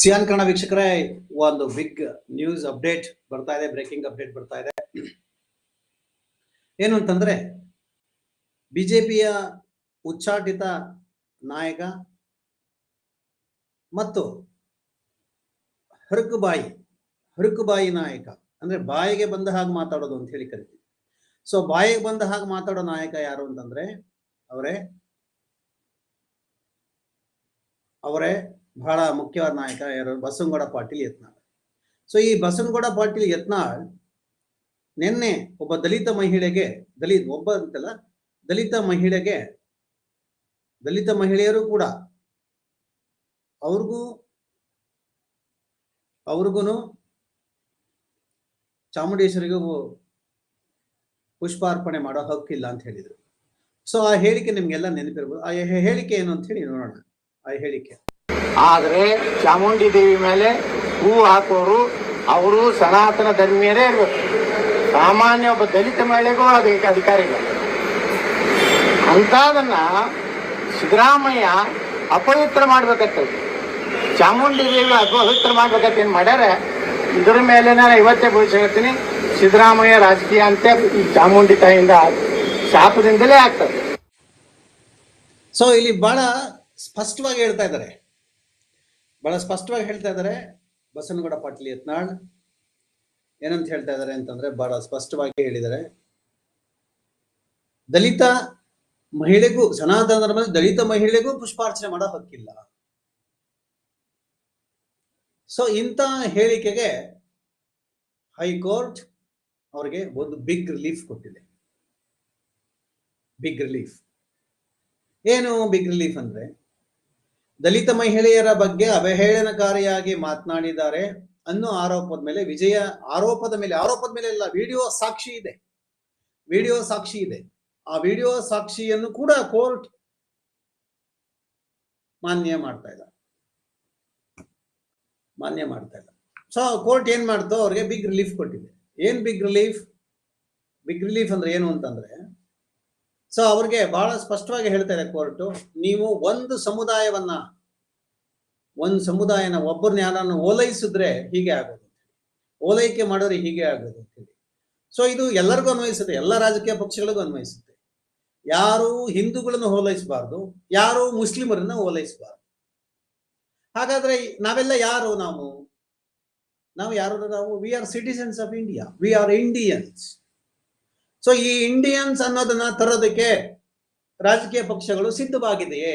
Xi'an Kannada ವೀಕ್ಷಕರೇ, ಒಂದು big news update ಬರ್ತಾ ಇದೆ ಬ್ರೇಕಿಂಗ್ ಅಪ್ಡೇಟ್ ಬರ್ತಾ ಇದೆ. ಏನು ಅಂತಂದ್ರೆ, ಬಿಜೆಪಿಯ ಉಚ್ಚಾಟಿತ ನಾಯಕ ಮತ್ತು ಹರಕುಬಾಯಿ ಹರಕುಬಾಯಿ ನಾಯಕ, ಅಂದ್ರೆ ಬಾಯಿಗೆ ಬಂದ ಹಾಗೆ ಮಾತಾಡೋದು ಅಂತ ಹೇಳಿ ಕರಿತೀವಿ. ಸೊ ಬಾಯಿಗೆ ಬಂದ ಹಾಗೆ ಮಾತಾಡೋ ನಾಯಕ ಯಾರು ಅಂತಂದ್ರೆ, ಅವರೇ ಅವರೇ ಬಹಳ ಮುಖ್ಯವಾದ ನಾಯಕ ಯಾರು? ಬಸವನಗೌಡ ಪಾಟೀಲ್ ಯತ್ನಾಳ್. ಸೊ ಈ ಬಸವನಗೌಡ ಪಾಟೀಲ್ ಯತ್ನಾಳ್ ನಿನ್ನೆ ಒಬ್ಬ ದಲಿತ ಮಹಿಳೆಗೆ, ದಲಿತ ಒಬ್ಬ ಅಂತಲ್ಲ, ದಲಿತ ಮಹಿಳೆಗೆ, ದಲಿತ ಮಹಿಳೆಯರು ಕೂಡ ಅವ್ರಿಗೂ ಅವ್ರಿಗೂ ಚಾಮುಂಡೇಶ್ವರಿಗೂ ಪುಷ್ಪಾರ್ಪಣೆ ಮಾಡೋ ಹಕ್ಕಿಲ್ಲ ಅಂತ ಹೇಳಿದರು. ಸೊ ಆ ಹೇಳಿಕೆ ನಿಮ್ಗೆಲ್ಲ ನೆನಪಿರ್ಬೋದು. ಆ ಹೇಳಿಕೆ ಏನು ಅಂತ ಹೇಳಿ ನೋಡೋಣ. ಆ ಹೇಳಿಕೆ. ಆದ್ರೆ ಚಾಮುಂಡಿ ದೇವಿ ಮೇಲೆ ಹೂವು ಹಾಕೋರು, ಅವರು ಸನಾತನ ಧರ್ಮೀಯರೇ ಇರಬೇಕು. ಸಾಮಾನ್ಯ ಒಬ್ಬ ದಲಿತ ಮಹಿಳೆಗೂ ಅದಕ್ಕೆ ಅಧಿಕಾರಿಗಳು ಇಲ್ಲ. ಅಂಥದನ್ನ ಸಿದ್ದರಾಮಯ್ಯ ಅಪವಿತ್ರ ಮಾಡ್ಬೇಕಾಗ್ತದೆ ಚಾಮುಂಡಿ ದೇವಿ ಅಪವಿತ್ರ ಮಾಡ್ಬೇಕಂತ ಏನ್ ಮಾಡ್ಯಾರ? ಇದ್ರ ಮೇಲೆ ನಾನು ಇವತ್ತೇ ಹೇಳ್ತೀನಿ. ಸಿದ್ದರಾಮಯ್ಯ ರಾಜಕೀಯ ಅಂತ ಈ ಚಾಮುಂಡಿ ತಾಯಿಯಿಂದ ಶಾಪದಿಂದಲೇ ಆಗ್ತದೆ. ಸೊ ಇಲ್ಲಿ ಬಹಳ ಸ್ಪಷ್ಟವಾಗಿ ಹೇಳ್ತಾ ಇದ್ದಾರೆ. ಬಹಳ ಸ್ಪಷ್ಟವಾಗಿ ಹೇಳ್ತಾ ಇದ್ದಾರೆ. ಬಸವನಗೌಡ ಪಾಟೀಲ್ ಯತ್ನಾಳ್. ಏನಂತ ಹೇಳ್ತಾ ಇದ್ದಾರೆ ಅಂತಂದ್ರೆ ಬಹಳ ಸ್ಪಷ್ಟವಾಗಿ ಹೇಳಿದ್ದಾರೆ. ದಲಿತ ಮಹಿಳೆಗೂ, ಸನಾತನ ಧರ್ಮದಲ್ಲಿ ದಲಿತ ಮಹಿಳೆಗೂ ಪುಷ್ಪಾರ್ಚನೆ ಮಾಡೋ ಹಕ್ಕಿಲ್ಲ. ಸೊ ಇಂಥ ಹೇಳಿಕೆಗೆ ಹೈಕೋರ್ಟ್ ಅವರಿಗೆ ಒಂದು ಬಿಗ್ ರಿಲೀಫ್ ಕೊಟ್ಟಿದೆ. ಬಿಗ್ ರಿಲೀಫ್ ಏನು ಬಿಗ್ ರಿಲೀಫ್ ಅಂದ್ರೆ? ದಲಿತ ಮಹಿಳೆಯರ ಬಗ್ಗೆ ಅವಹೇಳನಕಾರಿಯಾಗಿ ಮಾತನಾಡಿದ್ದಾರೆ ಅನ್ನೋ ಆರೋಪದ ಮೇಲೆ, ವಿಜಯ ಆರೋಪದ ಮೇಲೆ ಆರೋಪದ ಮೇಲೆ ಎಲ್ಲ ವಿಡಿಯೋ ಸಾಕ್ಷಿ ಇದೆ. ವಿಡಿಯೋ ಸಾಕ್ಷಿ ಇದೆ. ಆ ವಿಡಿಯೋ ಸಾಕ್ಷಿಯನ್ನು ಕೂಡ ಕೋರ್ಟ್ ಮಾನ್ಯ ಮಾಡ್ತಾ ಇಲ್ಲ. ಮಾನ್ಯ ಮಾಡ್ತಾ ಇಲ್ಲ. ಸೊ ಕೋರ್ಟ್ ಏನ್ ಮಾಡ್ತೋ, ಅವ್ರಿಗೆ ಬಿಗ್ ರಿಲೀಫ್ ಕೊಟ್ಟಿದೆ. ಏನ್ ಬಿಗ್ ರಿಲೀಫ್ ಬಿಗ್ ರಿಲೀಫ್ ಅಂದ್ರೆ ಏನು ಅಂತಂದ್ರೆ ಸೊ ಅವ್ರಿಗೆ ಬಹಳ ಸ್ಪಷ್ಟವಾಗಿ ಹೇಳ್ತಾರೆ ಕೋರ್ಟು, ನೀವು ಒಂದು ಸಮುದಾಯವನ್ನ, ಒಂದು ಸಮುದಾಯನ ಒಬ್ಬರನ್ನ ಯಾರನ್ನು ಓಲೈಸಿದ್ರೆ ಹೀಗೆ ಆಗೋದು. ಓಲೈಕೆ ಮಾಡಿದ್ರೆ ಹೀಗೆ ಆಗೋದು ಅಂತೇಳಿ ಸೊ ಇದು ಎಲ್ಲರಿಗೂ ಅನ್ವಯಿಸುತ್ತೆ, ಎಲ್ಲ ರಾಜಕೀಯ ಪಕ್ಷಗಳಿಗೂ ಅನ್ವಯಿಸುತ್ತೆ. ಯಾರು ಹಿಂದೂಗಳನ್ನು ಓಲೈಸಬಾರ್ದು, ಯಾರು ಮುಸ್ಲಿಮರನ್ನ ಓಲೈಸಬಾರ್ದು. ಹಾಗಾದ್ರೆ ನಾವೆಲ್ಲ ಯಾರು ನಾವು? ನಾವು ಯಾರು? ನಾವು we are citizens of India we are Indians so ಈ ಇಂಡಿಯನ್ಸ್ ಅನ್ನೋದನ್ನ ತರೋದಕ್ಕೆ ರಾಜಕೀಯ ಪಕ್ಷಗಳು ಸಿದ್ಧವಾಗಿದೆಯೇ?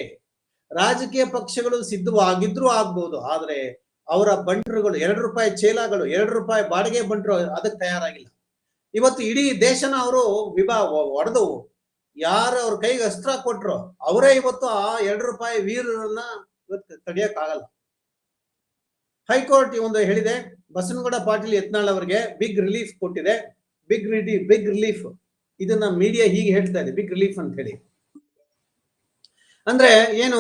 ರಾಜಕೀಯ ಪಕ್ಷಗಳು ಸಿದ್ಧವಾಗಿದ್ರೂ ಆಗ್ಬೋದು, ಆದ್ರೆ ಅವರ ಬಂಟರುಗಳು, ಎರಡು ರೂಪಾಯಿ ಚೇಲಾಗಳು, ಎರಡು ರೂಪಾಯಿ ಬಾಡಿಗೆ ಬಂಟ್ರು ಅದಕ್ಕೆ ತಯಾರಾಗಿಲ್ಲ. ಇವತ್ತು ಇಡೀ ದೇಶನ ಅವರು ವಿಭಾ ಒಡೆದು ಯಾರು ಅವ್ರ ಕೈಗೆ ಅಸ್ತ್ರ ಕೊಟ್ರು, ಅವರೇ ಇವತ್ತು ಆ ಎರಡು ರೂಪಾಯಿ ವೀರರನ್ನ ಇವತ್ತು ತಡೆಯಕ್ ಆಗಲ್ಲ ಹೈಕೋರ್ಟ್ ಒಂದು ಹೇಳಿದೆ ಬಸವನಗೌಡ ಪಾಟೀಲ್ ಯತ್ನಾಳ್ ಅವರಿಗೆ ಬಿಗ್ ರಿಲೀಫ್ ಕೊಟ್ಟಿದೆ. ಬಿಗ್ ರಿಲಿ ಬಿಗ್ ರಿಲೀಫ್ ಇದನ್ನ ಮೀಡಿಯಾ ಹೀಗೆ ಹೇಳ್ತಾ ಇದೆ ಬಿಗ್ ರಿಲೀಫ್ ಅಂತ ಹೇಳಿ. ಅಂದ್ರೆ ಏನು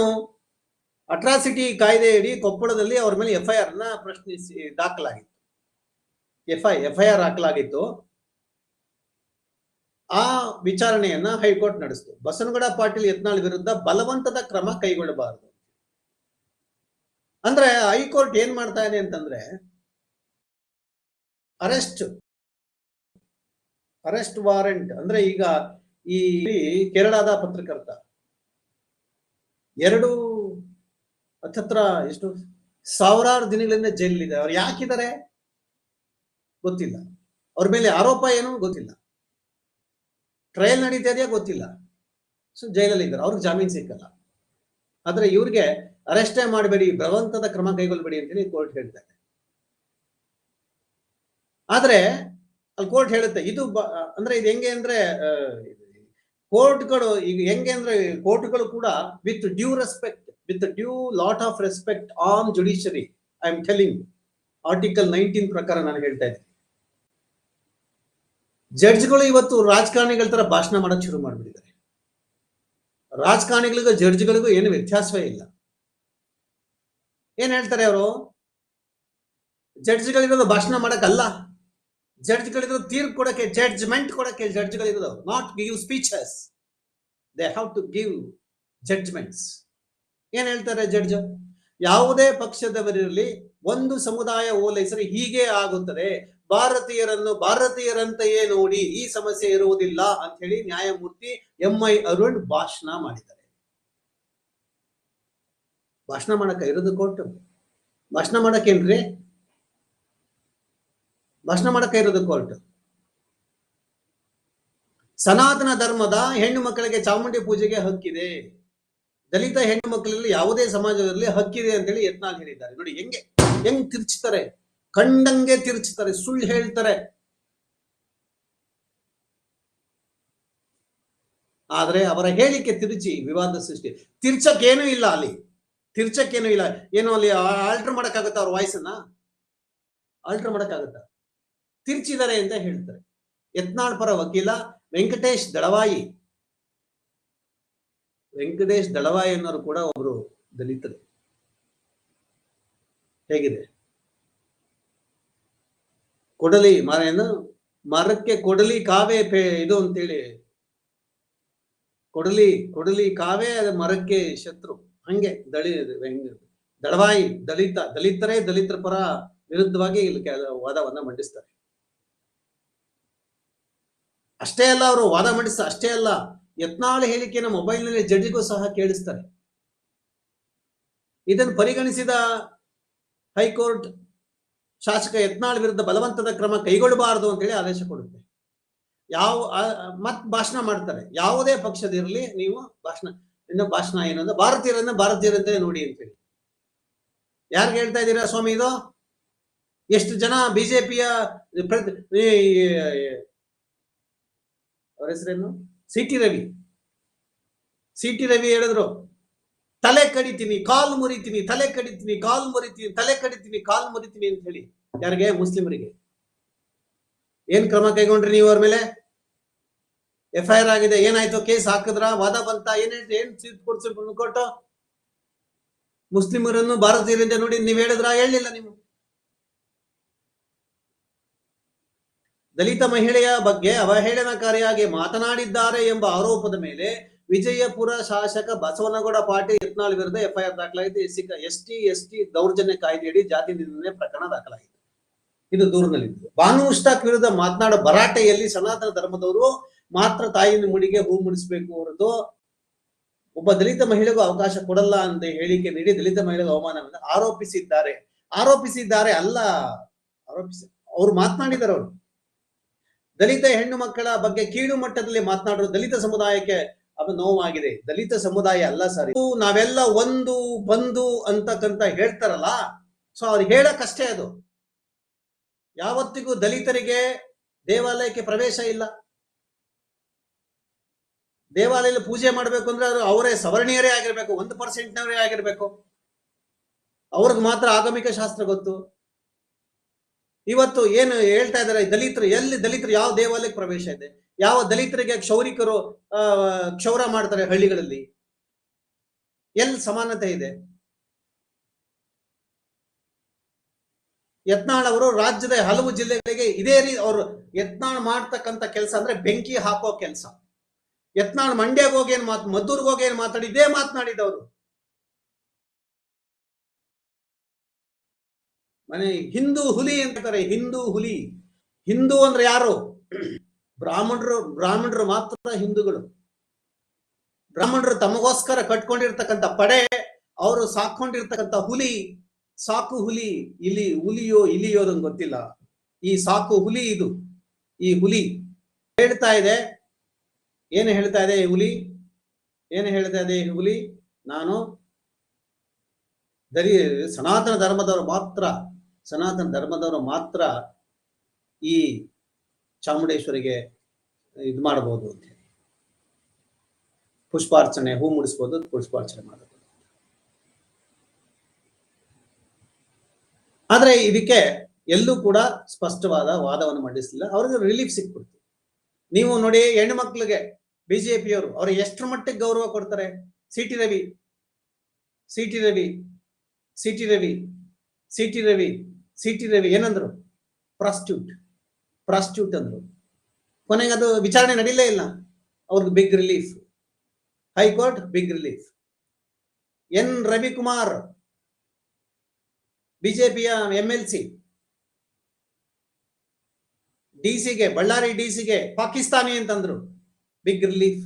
ಅಟ್ರಾಸಿಟಿ ಕಾಯ್ದೆಯಡಿ ಕೊಪ್ಪಳದಲ್ಲಿ ಅವ್ರ ಮೇಲೆ ಎಫ್ ಐ ಆರ್ನ ಪ್ರಶ್ನಿಸಿ, ದಾಖಲಾಗಿತ್ತು. F I F I R ಹಾಕಲಾಗಿತ್ತು. ಆ ವಿಚಾರಣೆಯನ್ನ ಹೈಕೋರ್ಟ್ ನಡೆಸಿತು. ಬಸವನಗೌಡ ಪಾಟೀಲ್ ಯತ್ನಾಳ್ ವಿರುದ್ಧ ಬಲವಂತದ ಕ್ರಮ ಕೈಗೊಳ್ಳಬಾರದು. ಅಂದ್ರೆ ಹೈಕೋರ್ಟ್ ಏನ್ ಮಾಡ್ತಾ ಇದೆ ಅಂತಂದ್ರೆ ಅರೆಸ್ಟ್ ಅರೆಸ್ಟ್ ವಾರೆಂಟ್ ಅಂದ್ರೆ ಈಗ ಈ ಕೇರಳದ ಪತ್ರಕರ್ತ. ಎರಡು ಹತ್ತತ್ರ ಎಷ್ಟು? ಸಾವಿರಾರು ದಿನಗಳಿಂದ ಜೈಲಿದೆ ಅವ್ರು ಯಾಕಿದ್ದಾರೆ? ಗೊತ್ತಿಲ್ಲ. ಅವ್ರ ಮೇಲೆ ಆರೋಪ ಏನು? ಗೊತ್ತಿಲ್ಲ. ಟ್ರಯಲ್ ನಡೀತಾ ಇದೆಯಾ? ಗೊತ್ತಿಲ್ಲ. ಸೊ ಜೈಲಲ್ಲಿ ಇದ್ದಾರೆ. ಅವ್ರಿಗೆ ಜಾಮೀನು ಸಿಕ್ಕಲ್ಲ. ಆದ್ರೆ ಇವ್ರಿಗೆ ಅರೆಸ್ಟೇ ಮಾಡಬೇಡಿ ಬಲವಂತದ ಕ್ರಮ ಕೈಗೊಳ್ಳಬೇಡಿ ಅಂತೇಳಿ ಕೋರ್ಟ್ ಹೇಳ್ತಾರೆ ಆದ್ರೆ ಅಲ್ಲಿ ಕೋರ್ಟ್ ಹೇಳುತ್ತೆ, ಇದು ಅಂದ್ರೆ ಇದು ಹೆಂಗೆ ಅಂದ್ರೆ ಕೋರ್ಟ್ಗಳು ಈಗ ಹೆಂಗೆ ಅಂದ್ರೆ ಕೋರ್ಟ್ಗಳು ಕೂಡ with due respect, with due lot of respect on judiciary, I am telling article nineteen ಪ್ರಕಾರ ನಾನು ಹೇಳ್ತಾ ಇದ್ದೀನಿ. ಜಡ್ಜ್ಗಳು ಇವತ್ತು ರಾಜಕಾರಣಿಗಳ ತರ ಭಾಷಣ ಮಾಡಕ್ ಶುರು ಮಾಡಿಬಿಟ್ಟಿದ್ದಾರೆ. ರಾಜಕಾರಣಿಗಳಿಗೂ ಜಡ್ಜ್ಗಳಿಗೂ ಏನು ವ್ಯತ್ಯಾಸವೇ ಇಲ್ಲ. ಏನ್ ಹೇಳ್ತಾರೆ ಅವರು? ಜಡ್ಜ್ಗಳಿರೋದು ಭಾಷಣ ಮಾಡಕ್ಕಲ್ಲ ಜಡ್ಜ್ಗಳಿರೋದು ತೀರ್ಪು ಕೊಡಕ್ಕೆ ಜಡ್ಜ್ಮೆಂಟ್ ಕೊಡಕ್ಕೆ ಜಡ್ಜ್ಗಳಿರೋದು not give speeches they have to give judgments ಏನ್ ಹೇಳ್ತಾರೆ ಜಡ್ಜ್ ಯಾವುದೇ ಪಕ್ಷದವರಿರಲಿ ಒಂದು ಸಮುದಾಯ ಓಲೈಸರೆ ಹೀಗೆ ಆಗುತ್ತದೆ. ಭಾರತೀಯರನ್ನು ಭಾರತೀಯರಂತೆಯೇ ನೋಡಿ ಈ ಸಮಸ್ಯೆ ಇರುವುದಿಲ್ಲ ಅಂತ ಹೇಳಿ ನ್ಯಾಯಮೂರ್ತಿ ಎಂ ಐ ಅರುಣ್ ಭಾಷಣ ಮಾಡಿದ್ದಾರೆ. ಭಾಷಣ ಮಾಡಕ್ಕೆ ಇರೋದು ಕೋರ್ಟ್ ಭಾಷಣ ಮಾಡಕ್ಕೇನ್ರಿ ಭಾಷಣ ಮಾಡಕ್ಕೆ ಇರೋದು ಕೋರ್ಟ್ ಸನಾತನ ಧರ್ಮದ ಹೆಣ್ಣು ಮಕ್ಕಳಿಗೆ ಚಾಮುಂಡಿ ಪೂಜೆಗೆ ಹಕ್ಕಿದೆ. ದಲಿತ ಹೆಣ್ಣು ಮಕ್ಕಳಲ್ಲಿ ಯಾವುದೇ ಸಮಾಜದಲ್ಲಿ ಹಕ್ಕಿದೆ ಅಂತೇಳಿ ಯತ್ನಾಳ್ ಹೇಳಿದ್ದಾರೆ. ನೋಡಿ, ಹೆಂಗೆ, ಹೆಂಗ್ ತಿರ್ಚ್ತಾರೆ? ಕಂಡಂಗೆ ತಿರ್ಚ್ತಾರೆ, ಸುಳ್ಳು ಹೇಳ್ತಾರೆ. ಆದ್ರೆ ಅವರ ಹೇಳಿಕೆ ತಿರುಚಿ, ವಿವಾದ ಸೃಷ್ಟಿ. ತಿರ್ಚಕ್ಕೇನೂ ಇಲ್ಲ ಅಲ್ಲಿ. ತಿರ್ಚಕ್ಕೇನೂ ಇಲ್ಲ. ಏನು ಅಲ್ಲಿ ಆಲ್ಟರ್ ಮಾಡಕ್ಕಾಗತ್ತ ಅವ್ರ ವಾಯ್ಸನ್ನ ಆಲ್ಟರ್ ಮಾಡಕ್ಕಾಗತ್ತ? ತಿರ್ಚಿದ್ದಾರೆ ಅಂತ ಹೇಳ್ತಾರೆ. ಯತ್ನಾಳ್ ಪರ ವಕೀಲ ವೆಂಕಟೇಶ್ ದಳವಾಯಿ. ವೆಂಕಟೇಶ್ ದಳವಾಯಿ ಅನ್ನೋರು ಕೂಡ ಒಬ್ರು ದಲಿತರು. ಹೇಗಿದೆ? ಕೊಡಲಿ ಮರ ಏನು ಮರಕ್ಕೆ ಕೊಡಲಿ ಕಾವೇ ಪೇ, ಇದು ಅಂತೇಳಿ. ಕೊಡಲಿ ಕೊಡಲಿ ಕಾವೇ, ಅದು ಮರಕ್ಕೆ ಶತ್ರು. ಹಂಗೆ ದಳಿ ದಳವಾಯಿ, ದಲಿತ, ದಲಿತರೇ ದಲಿತರ ಪರ ವಿರುದ್ಧವಾಗಿ ಇಲ್ಲಿ ವಾದವನ್ನ ಮಂಡಿಸ್ತಾರೆ. ಅಷ್ಟೇ ಅಲ್ಲ, ಅವರು ವಾದ ಮಂಡಿಸ, ಅಷ್ಟೇ ಅಲ್ಲ, ಯತ್ನಾಳ್ ಹೇಳಿಕೆಯನ್ನು ಮೊಬೈಲ್ನಲ್ಲಿ ಜಡ್ಜಿಗೂ ಸಹ ಕೇಳಿಸ್ತಾರೆ. ಇದನ್ನು ಪರಿಗಣಿಸಿದ ಹೈಕೋರ್ಟ್ ಶಾಸಕ ಯತ್ನಾಳ್ ವಿರುದ್ಧ ಬಲವಂತದ ಕ್ರಮ ಕೈಗೊಳ್ಳಬಾರದು ಅಂತೇಳಿ ಆದೇಶ ಕೊಡುತ್ತೆ. ಯಾವ ಮತ್ ಭಾಷಣ ಮಾಡ್ತಾರೆ. ಯಾವುದೇ ಪಕ್ಷದಿರಲಿ ನೀವು ಭಾಷಣ, ಇನ್ನು ಭಾಷಣ ಏನಂದ್ರೆ ಭಾರತೀಯರನ್ನ ಭಾರತೀಯರಂತೆ ನೋಡಿ ಅಂತೇಳಿ ಯಾರಿಗೆ ಹೇಳ್ತಾ ಇದ್ದೀರಾ ಸ್ವಾಮಿ ಇದು? ಎಷ್ಟು ಜನ ಬಿಜೆಪಿಯ ಅವ್ರ ಹೆಸರೇನು? C T Ravi. C T Ravi ಹೇಳಿದ್ರು, ತಲೆ ಕಡಿತೀನಿ, ಕಾಲ್ ಮುರಿತೀನಿ, ತಲೆ ಕಡಿತೀನಿ, ಕಾಲ್ ಮುರಿತೀನಿ, ತಲೆ ಕಡಿತೀನಿ, ಕಾಲ್ ಮುರಿತೀನಿ ಅಂತ ಹೇಳಿ. ಯಾರಿಗೆ? ಮುಸ್ಲಿಮರಿಗೆ. ಏನ್ ಕ್ರಮ ಕೈಗೊಂಡ್ರಿ ನೀವು ಅವ್ರ ಮೇಲೆ? ಎಫ್ ಐ ಆರ್ ಆಗಿದೆ, ಏನಾಯ್ತು? ಕೇಸ್ ಹಾಕಿದ್ರ, ವಾದ ಬಂತ, ಏನ್ ಹೇಳ್ತಿ ಏನ್ ಕೊಡ್ಸಿ ಕೊಟ್ಟು? ಮುಸ್ಲಿಮರನ್ನು ಭಾರತೀಯರಿಂದ ನೋಡಿ, ನೀವ್ ಹೇಳಿದ್ರ? ಹೇಳಿಲ್ಲ ನೀವು. ದಲಿತ ಮಹಿಳೆಯ ಬಗ್ಗೆ ಅವಹೇಳನಕಾರಿಯಾಗಿ ಮಾತನಾಡಿದ್ದಾರೆ ಎಂಬ ಆರೋಪದ ಮೇಲೆ ವಿಜಯಪುರ ಶಾಸಕ ಬಸವನಗೌಡ ಪಾಟೀಲ್ ಯತ್ನಾಳ್ ವಿರುದ್ಧ ಎಫ್ಐಆರ್ ದಾಖಲಾಗಿದೆ. ಎಸ್ ಟಿ ಎಸ್ ಟಿ ದೌರ್ಜನ್ಯ ಕಾಯ್ದೆಯಡಿ ಜಾತಿ ನಿಂದನೆ ಪ್ರಕರಣ ದಾಖಲಾಗಿದೆ. ಇದು ದೂರದಲ್ಲಿದ್ದು ಬಾನು ವಿರುದ್ಧ ಮಾತನಾಡೋ ಭರಾಟೆಯಲ್ಲಿ ಸನಾತನ ಧರ್ಮದವರು ಮಾತ್ರ ತಾಯಿನ ಮುಡಿಗೆ ಹೂ ಮುಡಿಸಬೇಕು ಹೊರತು ಒಬ್ಬ ದಲಿತ ಮಹಿಳೆಗೂ ಅವಕಾಶ ಕೊಡಲ್ಲ ಅಂತ ಹೇಳಿಕೆ ನೀಡಿ ದಲಿತ ಮಹಿಳೆಗೆ ಅವಮಾನವನ್ನು ಆರೋಪಿಸಿದ್ದಾರೆ. ಆರೋಪಿಸಿದ್ದಾರೆ ಅಲ್ಲ, ಆರೋಪಿಸಿ ಅವ್ರು ಮಾತನಾಡಿದ್ದಾರೆ ಅವರು. ದಲಿತ ಹೆಣ್ಣು ಮಕ್ಕಳ ಬಗ್ಗೆ ಕೀಳು ಮಟ್ಟದಲ್ಲಿ ಮಾತನಾಡಲು ದಲಿತ ಸಮುದಾಯಕ್ಕೆ ಅದು ನೋವಾಗಿದೆ. ದಲಿತ ಸಮುದಾಯ ಅಲ್ಲ ಸರ್. ನಾವೆಲ್ಲ ಒಂದು ಬಂದು ಅಂತಕ್ಕಂತ ಹೇಳ್ತಾರಲ್ಲ, ಸೊ ಅವ್ರು ಹೇಳಕ್ಕಷ್ಟೇ ಅದು. ಯಾವತ್ತಿಗೂ ದಲಿತರಿಗೆ ದೇವಾಲಯಕ್ಕೆ ಪ್ರವೇಶ ಇಲ್ಲ. ದೇವಾಲಯದಲ್ಲಿ ಪೂಜೆ ಮಾಡ್ಬೇಕು ಅಂದ್ರೆ ಅದು ಅವರೇ ಸವರ್ಣೀಯರೇ ಆಗಿರ್ಬೇಕು, ಒಂದು ಪರ್ಸೆಂಟ್ನವರೇ ಆಗಿರ್ಬೇಕು. ಅವ್ರಿಗೆ ಮಾತ್ರ ಆಗಮಿಕ ಶಾಸ್ತ್ರ ಗೊತ್ತು. ಇವತ್ತು ಏನು ಹೇಳ್ತಾ ಇದಾರೆ ದಲಿತರು, ಎಲ್ಲಿ ದಲಿತರು ಯಾವ ದೇವಾಲಯಕ್ಕೆ ಪ್ರವೇಶ ಇದೆ? ಯಾವ ದಲಿತರಿಗೆ, ಕ್ಷೌರಿಕರು ಕ್ಷೌರ ಮಾಡ್ತಾರೆ ಹಳ್ಳಿಗಳಲ್ಲಿ? ಎಲ್ಲಿ ಸಮಾನತೆ ಇದೆ? ಯತ್ನಾಳ್ ಅವರು ರಾಜ್ಯದ ಹಲವು ಜಿಲ್ಲೆಗಳಿಗೆ ಇದೇ ರೀತಿ ಅವರು ಯತ್ನಾಳ್ ಮಾಡ್ತಕ್ಕಂತ ಕೆಲಸ ಅಂದ್ರೆ ಬೆಂಕಿ ಹಾಕೋ ಕೆಲಸ. ಯತ್ನಾಳ್ ಮಂಡ್ಯಗೆ ಹೋಗಿ ಏನ್ ಮಾತು, ಮದ್ದೂರ್ಗೆ ಹೋಗಿ ಏನ್ ಮಾತಾಡಿ, ಇದೇ ಮಾತನಾಡಿದವರು. ಮನೆ ಹಿಂದೂ ಹುಲಿ ಅಂತಾರೆ ಹಿಂದೂ ಹುಲಿ. ಹಿಂದೂ ಅಂದ್ರೆ ಯಾರು? ಬ್ರಾಹ್ಮಣರು ಬ್ರಾಹ್ಮಣರು ಮಾತ್ರ ಹಿಂದೂಗಳು. ಬ್ರಾಹ್ಮಣರು ತಮಗೋಸ್ಕರ ಕಟ್ಕೊಂಡಿರ್ತಕ್ಕಂಥ ಪಡೆ, ಅವರು ಸಾಕೊಂಡಿರ್ತಕ್ಕಂಥ ಹುಲಿ, ಸಾಕು ಹುಲಿ ಇಲಿ ಹುಲಿಯೋ, ಇಲಿಯೋ ನಂಗೆ ಗೊತ್ತಿಲ್ಲ. ಈ ಸಾಕು ಹುಲಿ ಇದು, ಈ ಹುಲಿ. ಹೇಳ್ತಾ ಇದೆ. ಏನು ಹೇಳ್ತಾ ಇದೆ ಈ ಹುಲಿ? ಏನು ಹೇಳ್ತಾ ಇದೆ ಈ ಹುಲಿ? ನಾನು ದರಿ ಸನಾತನ ಧರ್ಮದವರು ಮಾತ್ರ ಸನಾತನ ಧರ್ಮದವರು ಮಾತ್ರ ಈ ಚಾಮುಂಡೇಶ್ವರಿಗೆ ಇದು ಮಾಡಬಹುದು ಅಂತ ಹೇಳಿ. ಪುಷ್ಪಾರ್ಚನೆ, ಹೂ ಮುಡಿಸ್ಬೋದು, ಪುಷ್ಪಾರ್ಚನೆ ಮಾಡೋದು ಆದ್ರೆ ಇದಕ್ಕೆ ಎಲ್ಲೂ ಕೂಡ ಸ್ಪಷ್ಟವಾದ ವಾದವನ್ನು ಮಂಡಿಸಲಿಲ್ಲ. ಅವ್ರಿಗೆ ರಿಲೀಫ್ ಸಿಕ್ಬಿಡ್ತು. ನೀವು ನೋಡಿ ಹೆಣ್ಣು ಮಕ್ಕಳಿಗೆ ಬಿಜೆಪಿಯವರು, ಅವ್ರು ಎಷ್ಟರ ಮಟ್ಟಿಗೆ ಗೌರವ ಕೊಡ್ತಾರೆ? C T Ravi C T Ravi C T Ravi C T Ravi. C T Ravi ಏನಂದ್ರು? ಪ್ರಾಸ್ಟ್ಯೂಟ್ ಪ್ರಾಸ್ಟ್ಯೂಟ್ ಅಂದ್ರು. ಕೊನೆಗೆ ಅದು ವಿಚಾರಣೆ ನಡೀಲೇ ಇಲ್ಲ. ಅವ್ರದ್ದು big relief high court big relief N Ravikumar, ಬಿಜೆಪಿಯ ಎಂ ಎಲ್ ಸಿ ಡಿಸಿಗೆ ಬಳ್ಳಾರಿ ಡಿಸಿಗೆ ಪಾಕಿಸ್ತಾನಿ ಅಂತಂದ್ರು. ಬಿಗ್ ರಿಲೀಫ್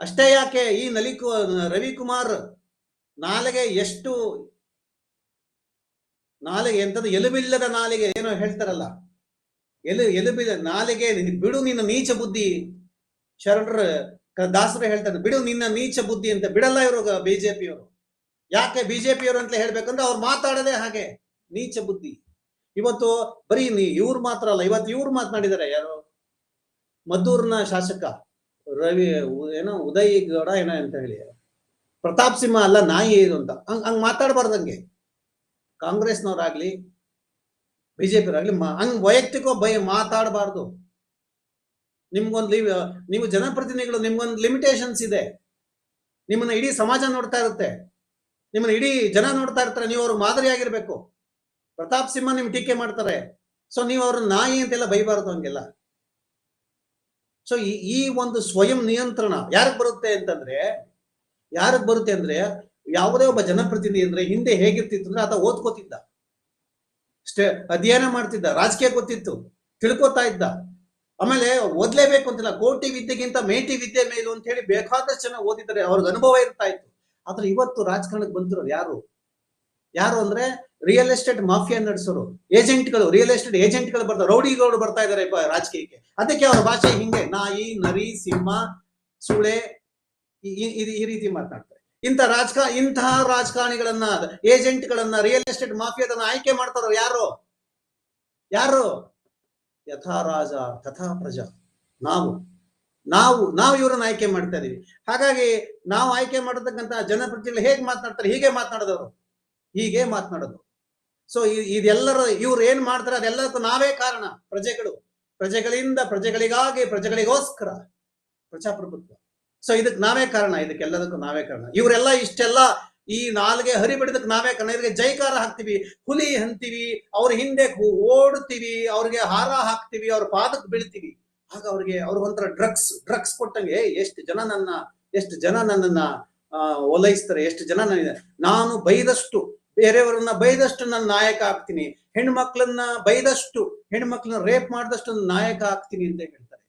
ಅಷ್ಟೇ ಯಾಕೆ ಈ ನಲಿಕು ರವಿಕುಮಾರ್ ನಾಲೆಗೆ ಎಷ್ಟು ನಾಲೆಗೆ ಎಂತದ್ದು ಎಲುಬಿಲ್ಲದ ನಾಲಿಗೆ ಏನೋ ಹೇಳ್ತಾರಲ್ಲ. ಎಲು, ಎಲುಬಿಲ್ಲ, ನಾಲಿಗೆ ಬಿಡು ನಿನ್ನ ನೀಚ ಬುದ್ಧಿ. ಶರಣರ ದಾಸರು ಹೇಳ್ತಾರೆ ಬಿಡು ನಿನ್ನ ನೀಚ ಬುದ್ಧಿ ಅಂತ. ಬಿಡಲ್ಲ ಇವರು ಬಿಜೆಪಿಯವರು. ಯಾಕೆ ಬಿಜೆಪಿಯವರು ಅಂತ ಹೇಳ್ಬೇಕಂದ್ರೆ ಅವ್ರು ಮಾತಾಡದೆ ಹಾಗೆ. ನೀಚ ಬುದ್ಧಿ. ಇವತ್ತು ಬರೀ ನೀ, ಇವ್ರು ಮಾತ್ರ ಅಲ್ಲ, ಇವತ್ತು ಇವ್ರು ಮಾತನಾಡಿದ್ದಾರೆ ಯಾರು? ಮದ್ದೂರ್ನ ಶಾಸಕ, ರವಿ ಏನೋ ಉದಯ್ ಗೌಡ ಏನೋ ಅಂತ ಹೇಳಿ. ಪ್ರತಾಪ್ ಸಿಂಹ ಅಲ್ಲ, ನಾಯಿ ಇದು ಅಂತ. ಹಂಗ್ ಹಂಗ್ ಮಾತಾಡಬಾರ್ದಂಗೆ ಕಾಂಗ್ರೆಸ್ನವ್ರಾಗ್ಲಿ, ಬಿಜೆಪಿಯವರಾಗ್ಲಿ ಹಂಗ್ ವೈಯಕ್ತಿಕ ಬೈ ಮಾತಾಡಬಾರ್ದು. ನಿಮ್ಗೊಂದು ಲಿವ್ ನೀವು ಜನಪ್ರತಿನಿಧಿಗಳು, ನಿಮ್ಗೊಂದು ಲಿಮಿಟೇಷನ್ಸ್ ಇದೆ. ನಿಮ್ಮನ್ನ ಇಡೀ ಸಮಾಜ ನೋಡ್ತಾ ಇರುತ್ತೆ. ನಿಮ್ಮನ್ನ ಇಡೀ ಜನ ನೋಡ್ತಾ ಇರ್ತಾರೆ, ನೀವು ಅವ್ರಿಗೆ ಮಾದರಿಯಾಗಿರ್ಬೇಕು. ಪ್ರತಾಪ್ ಸಿಂಹ ನಿಮ್ ಟೀಕೆ ಮಾಡ್ತಾರೆ. ಸೊ, ನೀವು ಅವ್ರ ನಾಯಿ ಅಂತೆಲ್ಲ ಬೈಬಾರ್ದು ಹಂಗೆಲ್ಲ. ಸೊ ಈ ಒಂದು ಸ್ವಯಂ ನಿಯಂತ್ರಣ ಯಾರಿಗೆ ಬರುತ್ತೆ ಅಂತಂದ್ರೆ, ಯಾರಿಗೆ ಬರುತ್ತೆ ಅಂದ್ರೆ ಯಾವುದೇ ಒಬ್ಬ ಜನಪ್ರತಿನಿಧಿ ಅಂದ್ರೆ ಹಿಂದೆ ಹೇಗಿರ್ತಿತ್ತು ಅಂದ್ರೆ ಆತ ಓದ್ಕೋತಿದ್ದ. ಸ್ಟೇ ಅಧ್ಯಯನ ಮಾಡ್ತಿದ್ದ, ರಾಜಕೀಯ ಗೊತ್ತಿತ್ತು, ತಿಳ್ಕೊತಾ ಇದ್ದ. ಆಮೇಲೆ ಓದ್ಲೇಬೇಕು ಅಂತಿಲ್ಲ, ಕೋಟಿ ವಿದ್ಯೆಗಿಂತ ಮೇಟಿ ವಿದ್ಯೆ ಮೇಲು ಅಂತ ಹೇಳಿ ಬೇಕಾದಷ್ಟು ಜನ ಓದಿದ್ದಾರೆ ಅವ್ರಿಗೆ ಅನುಭವ ಇರ್ತಾ ಇತ್ತು. ಆದ್ರೆ ಇವತ್ತು ರಾಜಕಾರಣಕ್ಕೆ ಬಂದಿರೋರು ಯಾರು? ಯಾರು ಅಂದ್ರೆ ರಿಯಲ್ ಎಸ್ಟೇಟ್ ಮಾಫಿಯಾ ನಡೆಸೋರು. ಏಜೆಂಟ್ಗಳು ರಿಯಲ್ ಎಸ್ಟೇಟ್ ಏಜೆಂಟ್ಗಳು ಬರ್ತಾರೆ ರೌಡಿಗಳು ಬರ್ತಾ ಇದಾರೆ ಪ- ರಾಜಕೀಯಕ್ಕೆ. ಅದಕ್ಕೆ ಅವ್ರ ಭಾಷೆ ಹಿಂಗೆ, ನಾಯಿ, ನರಿ, ಸಿಂಹ, ಸುಳೆ, ಈ ರೀತಿ ಮಾತನಾಡ್ತಾರೆ ಇಂಥ ರಾಜಕಾ ಇಂತಹ ರಾಜಕಾರಣಿಗಳನ್ನ, ಏಜೆಂಟ್ಗಳನ್ನ ರಿಯಲ್ ಎಸ್ಟೇಟ್ ಮಾಫಿಯಾದನ್ನ ಆಯ್ಕೆ ಮಾಡ್ತಾರೋ ಯಾರು? ಯಾರು? ಯಥಾ ರಾಜ ತಥಾ ಪ್ರಜಾ. ನಾವು. ನಾವು ನಾವು ಇವರನ್ನ ಆಯ್ಕೆ ಮಾಡ್ತಾ ಇದೀವಿ. ಹಾಗಾಗಿ ನಾವು ಆಯ್ಕೆ ಮಾಡತಕ್ಕಂತಹ ಜನಪ್ರತಿನಿಧಿಗಳು ಹೇಗೆ ಮಾತನಾಡ್ತಾರೆ? ಹೀಗೆ ಮಾತನಾಡೋದವರು. ಹೀಗೆ ಮಾತನಾಡೋದು. ಸೊ ಇದೆಲ್ಲರ, ಇವ್ರು ಏನ್ ಮಾಡ್ತಾರೆ? ಅದೆಲ್ಲದಕ್ಕೂ ನಾವೇ ಕಾರಣ. ಪ್ರಜೆಗಳು. ಪ್ರಜೆಗಳಿಂದ ಪ್ರಜೆಗಳಿಗಾಗಿ, ಪ್ರಜೆಗಳಿಗೋಸ್ಕರ ಪ್ರಜಾಪ್ರಭುತ್ವ. ಸೊ ಇದಕ್ಕೆ ನಾವೇ ಕಾರಣ ಇದಕ್ಕೆಲ್ಲದಕ್ಕೂ ನಾವೇ ಕಾರಣ. ಇವರೆಲ್ಲ ಇಷ್ಟೆಲ್ಲ ಈ ನಾಲ್ಗೆ ಹರಿಬಿಡದಕ್ಕೆ ನಾವೇ ಕಾರಣ. ಇವ್ರಿಗೆ ಜೈಕಾರ ಹಾಕ್ತಿವಿ ಹುಲಿ ಹಂತೀವಿ ಅವ್ರ ಹಿಂದೆ ಓಡ್ತೀವಿ ಅವ್ರಿಗೆ ಹಾರ ಹಾಕ್ತಿವಿ ಅವ್ರ ಪಾದಕ್ಕೆ ಬೀಳ್ತೀವಿ. ಆಗ ಅವ್ರಿಗೆ ಅವ್ರಿಗೊಂಥರ ಡ್ರಗ್ಸ್ ಡ್ರಗ್ಸ್ ಕೊಟ್ಟಂಗೆ ಎಷ್ಟು ಜನ ನನ್ನ ಎಷ್ಟು ಜನ ನನ್ನನ್ನ ಆ, ಓಲೈಸ್ತಾರೆ ಎಷ್ಟು ಜನ ನನ್ನ ನಾನು ಬೈದಷ್ಟು ಬೇರೆಯವರನ್ನ ಬೈದಷ್ಟು ನನ್ನ ನಾಯಕ ಆಗ್ತೀನಿ. ಹೆಣ್ಮಕ್ಳನ್ನ ಬೈದಷ್ಟು ಹೆಣ್ಮಕ್ಳನ್ನ ರೇಪ್ ಮಾಡಿದಷ್ಟು ನಾಯಕ ಆಗ್ತೀನಿ ಅಂತ ಹೇಳ್ತಾರೆ.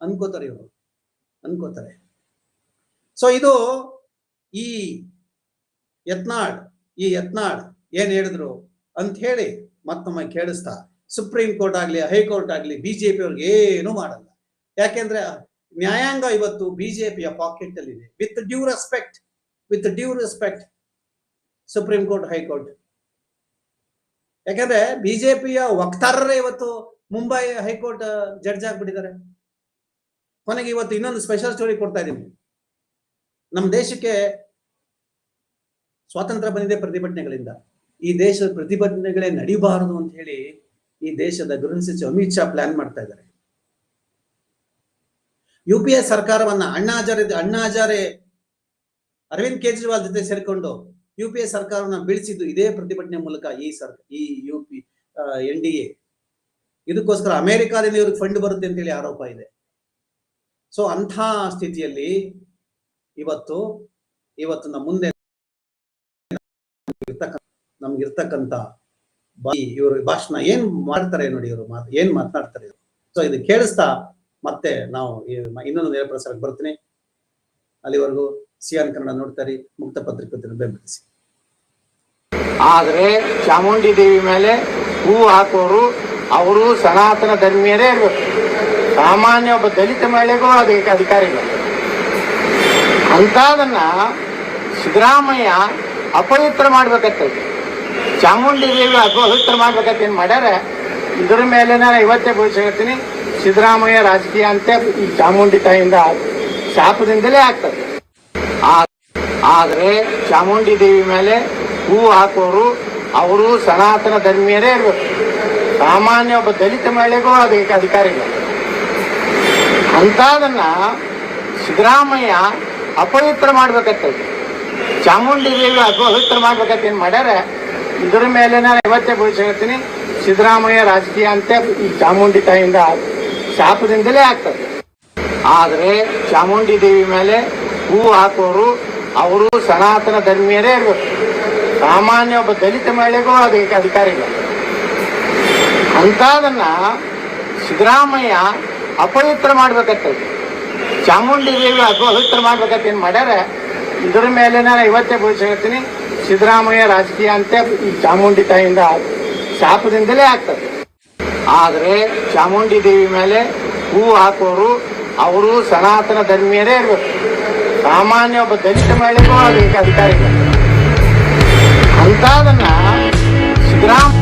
ಅನ್ಕೋತಾರೆ ಇವರು. ಅನ್ಕೋತಾರೆ. ಸೊ ಇದು ಈ ಯತ್ನಾಳ್ ಈ ಯತ್ನಾಳ್ ಏನ್ ಹೇಳಿದ್ರು ಅಂತ ಹೇಳಿ ಮತ್ತೊಮ್ಮೆ ಕೇಳಿಸ್ತಾ. ಸುಪ್ರೀಂ ಕೋರ್ಟ್ ಆಗ್ಲಿ ಹೈಕೋರ್ಟ್ ಆಗ್ಲಿ ಬಿಜೆಪಿ ಅವ್ರಿಗೆ ಏನು ಮಾಡಲ್ಲ. ಯಾಕೆಂದ್ರೆ ನ್ಯಾಯಾಂಗ ಇವತ್ತು ಬಿಜೆಪಿಯ ಪಾಕೆಟ್ ಅಲ್ಲಿ ಇದೆ. With due respect with due respect supreme court high court ಯಾಕಂದ್ರೆ ಬಿಜೆಪಿಯ ವಕ್ತಾರರೇ ಇವತ್ತು ಮುಂಬೈ ಹೈಕೋರ್ಟ್ ಜಡ್ಜ್ ಆಗ್ಬಿಟ್ಟಿದ್ದಾರೆ. ಕೊನೆಗೆ ಇವತ್ತು ಇನ್ನೊಂದು ಸ್ಪೆಷಲ್ ಸ್ಟೋರಿ ಕೊಡ್ತಾ ಇದ್ದೀನಿ. ನಮ್ಮ ದೇಶಕ್ಕೆ ಸ್ವಾತಂತ್ರ್ಯ ಬಂದಿದೆ ಪ್ರತಿಭಟನೆಗಳಿಂದ. ಈ ದೇಶದ ಪ್ರತಿಭಟನೆಗಳೇ ನಡೀಬಾರದು ಅಂತ ಹೇಳಿ ಈ ದೇಶದ ಗೃಹ ಸಚಿವ ಅಮಿತ್ ಶಾ ಪ್ಲಾನ್ ಮಾಡ್ತಾ ಇದ್ದಾರೆ. ಯು ಪಿ ಎ ಸರ್ಕಾರವನ್ನ ಅಣ್ಣಾ ಅಣ್ಣಾಜಾರೆ ಅಣ್ಣಾ ಹಜಾರೆ ಅರವಿಂದ್ ಕೇಜ್ರಿವಾಲ್ ಜೊತೆ ಸೇರಿಕೊಂಡು ಯು ಪಿ ಎ ಸರ್ಕಾರವನ್ನ ಬೀಳಿಸಿದ್ದು ಇದೇ ಪ್ರತಿಭಟನೆ ಮೂಲಕ ಈ ಸರ್ ಈ U P N D A. ಇದಕ್ಕೋಸ್ಕರ ಅಮೆರಿಕಾದಿಂದ ಇವ್ರಿಗೆ ಫಂಡ್ ಬರುತ್ತೆ ಅಂತ ಹೇಳಿ ಆರೋಪ ಇದೆ. ಸೊ ಅಂಥ ಸ್ಥಿತಿಯಲ್ಲಿ ಇವತ್ತು ಇವತ್ತು ನಮ್ಮ ಮುಂದೆ ನಮ್ಗಿರ್ತಕ್ಕಂಥ ಇವರು ಭಾಷಣ ಏನ್ ಮಾಡ್ತಾರೆ ನೋಡಿ ಇವರು ಏನ್ ಮಾತನಾಡ್ತಾರೆ ಸೊ ಇದು ಕೇಳಿಸ್ತಾ ಮತ್ತೆ ನಾವು ಇನ್ನೊಂದು ನೇರ ಪ್ರಸಾರಕ್ಕೆ ಬರ್ತೀನಿ. ಅಲ್ಲಿವರೆಗೂ ಸಿಯಾನ್ ಕನ್ನಡ ನೋಡ್ತಾರೆ ಮುಕ್ತ ಪತ್ರಿಕೋದ್ಯಮ ಬೆಂಬಲಿಸಿ. ಆದ್ರೆ ಚಾಮುಂಡಿ ದೇವಿ ಮೇಲೆ ಹೂ ಹಾಕೋರು, ಅವರು ಸನಾತನ ಧರ್ಮೀಯರೇ ಇರ್ಬೇಕು. ಸಾಮಾನ್ಯ ಒಬ್ಬ ದಲಿತ ಮಹಿಳೆಗೂ ಅದಕ್ಕೆ ಅಧಿಕಾರ ಇಲ್ಲ ಅಂತಾದನ್ನ ಸಿದ್ದರಾಮಯ್ಯ ಅಪವಿತ್ರ ಮಾಡ್ಬೇಕತ್ತೈತಿ ಚಾಮುಂಡಿ ದೇವಿ ಅಪವಿತ್ರ ಮಾಡ್ಬೇಕಂತ ಏನ್ ಮಾಡ್ಯಾರ? ಇದ್ರ ಮೇಲೆ ನಾನು ಇವತ್ತೇ ಹೇಳ್ತೀನಿ ಸಿದ್ದರಾಮಯ್ಯ ರಾಜಕೀಯ ಅಂತ ಈ ಚಾಮುಂಡಿ ತಾಯಿಯಿಂದ ಶಾಪದಿಂದಲೇ ಆಗ್ತದೆ. ಆದ್ರೆ ಚಾಮುಂಡಿ ದೇವಿ ಮೇಲೆ ಹೂ ಹಾಕೋರು ಅವರು ಸನಾತನ ಧರ್ಮೀಯರೇ ಇರಬೇಕು. ಸಾಮಾನ್ಯ ಒಬ್ಬ ದಲಿತ ಮಹಿಳೆಗೂ ಅದಕ್ಕೆ ಅಧಿಕಾರ ಇಲ್ಲ ಅಂತಾದನ್ನ ಸಿದ್ದರಾಮಯ್ಯ ಅಪವಿತ್ರ ಮಾಡ್ಬೇಕತ್ತೈತಿ ಚಾಮುಂಡಿ ದೇವಿ ಅಪವಿತ್ರ ಮಾಡ್ಬೇಕಂತ ಏನ್ ಮಾಡ್ಯಾರ? ಇದ್ರ ಮೇಲೆ ನಾನು ಇವತ್ತೇ ಹೇಳ್ತೀನಿ ಸಿದ್ದರಾಮಯ್ಯ ರಾಜಕೀಯ ಅಂತ ಈ ಚಾಮುಂಡಿ ತಾಯಿಯಿಂದ ಶಾಪದಿಂದಲೇ ಆಗ್ತದೆ. ಆದ್ರೆ ಚಾಮುಂಡಿ ದೇವಿ ಮೇಲೆ ಹೂ ಹಾಕೋರು ಅವರು ಸನಾತನ ಧರ್ಮೀಯರೇ ಇರಬೇಕು. ಸಾಮಾನ್ಯ ಒಬ್ಬ ದಲಿತ ಮಹಿಳೆಗೂ ಅದಕ್ಕೆ ಅಧಿಕಾರ ಇಲ್ಲ? ಅಂಥದನ್ನ ಸಿದ್ದರಾಮಯ್ಯ ಅಪವಿತ್ರ ಮಾಡ್ಬೇಕತ್ತದ ಚಾಮುಂಡಿ ದೇವಿ ಅಪವಿತ್ರ ಮಾಡ್ಬೇಕಂತ ಏನ್ ಮಾಡ್ಯಾರ? ಇದ್ರ ಮೇಲೆ ನಾನು ಇವತ್ತೇ ಹೇಳ್ತೀನಿ. ಸಿದ್ದರಾಮಯ್ಯ ರಾಜಕೀಯ ಅಂತ ಈ ಚಾಮುಂಡಿ ತಾಯಿಯಿಂದ ಶಾಪದಿಂದಲೇ ಆಗ್ತದೆ. ಆದರೆ ಚಾಮುಂಡಿ ದೇವಿ ಮೇಲೆ ಹೂ ಹಾಕೋರು ಅವರು ಸನಾತನ ಧರ್ಮೀಯರೇ ಇರಬೇಕು. ಸಾಮಾನ್ಯ ಒಬ್ಬ ದಲಿತ ಮಹಿಳೆಗೂ ಅದಕ್ಕೆ ಅಧಿಕಾರ ಇಲ್ಲ ಸಿದ್ದರಾಮ